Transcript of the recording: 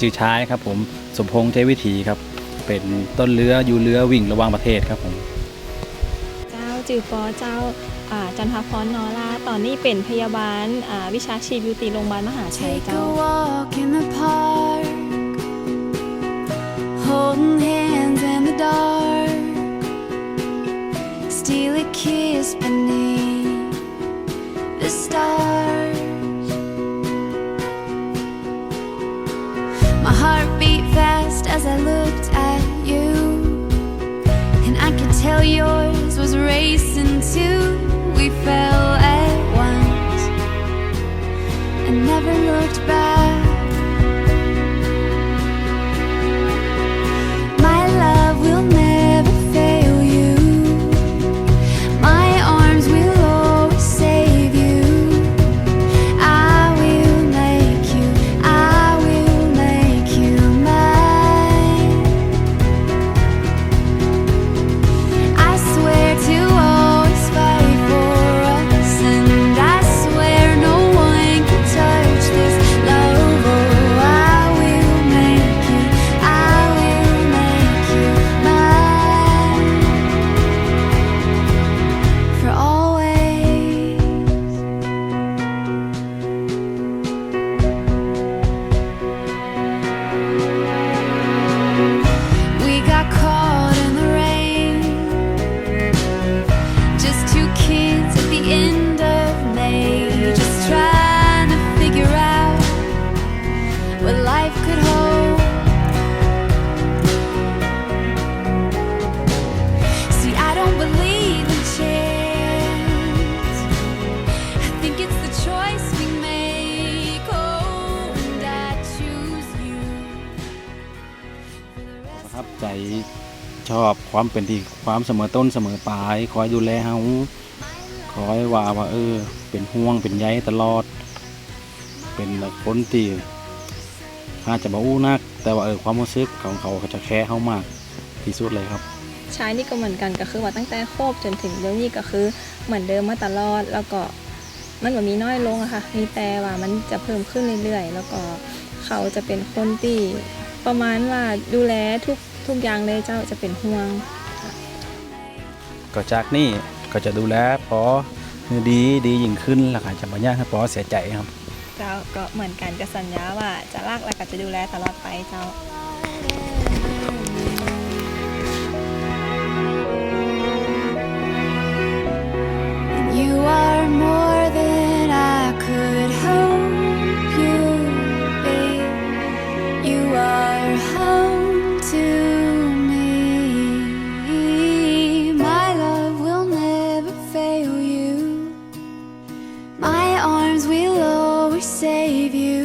จือช้ายครับผมสมพงษ์ใจวิถีครับ เป็นต้นเรืออยู่เรือวิ่งระหว่างประเทศครับผมเจ้าจือปอเจ้าอ่าจันทพรนอล่าตอนนี้เป็นพยาบาลอ่าวิชาชีพอยู่ตีโรงพยาบาลมหาชัย Take เจ้า a walk in the park, holding hands as I looked what life could hold. See, I don't believe in chance. I think it's the choice we make. Oh, and I choose you. For the ป rest ระทับใจชอบความเป็นที่ความเสมอต้นเสมอปลาย คอยดูแลเฮาคอยว่าว่าเออ เป็นห่วงเป็นใยตลอด เป็นคนที่ อาจจะบาอู้นัก แต่ว่าเออความรู้สึกของเขาเขาจะแค่เฮามากที่สุดเลยครับชายนี่ก็เหมือนกันก็คือว่าตั้งแต่โคบจนถึงเดี๋ยวนี้ก็คือเหมือนเดิมมาตลอด แล้วก็มันแบบมีน้อยลงอะค่ะ มีแต่ว่ามันจะเพิ่มขึ้นเรื่อยๆ แล้วก็เขาจะเป็นคนที่ประมาณว่าดูแลทุกทุกอย่างเลยเจ้าจะเป็นห่วง ก็จากนี้ก็จะดูแลปอให้ดีดียิ่งขึ้นแล้วก็จะมาย่างให้ปอเสียใจครับ จ้าก็เหมือนกันจะสัญญาว่าจะรักและก็จะดูแลตลอดไปเจ้า save you.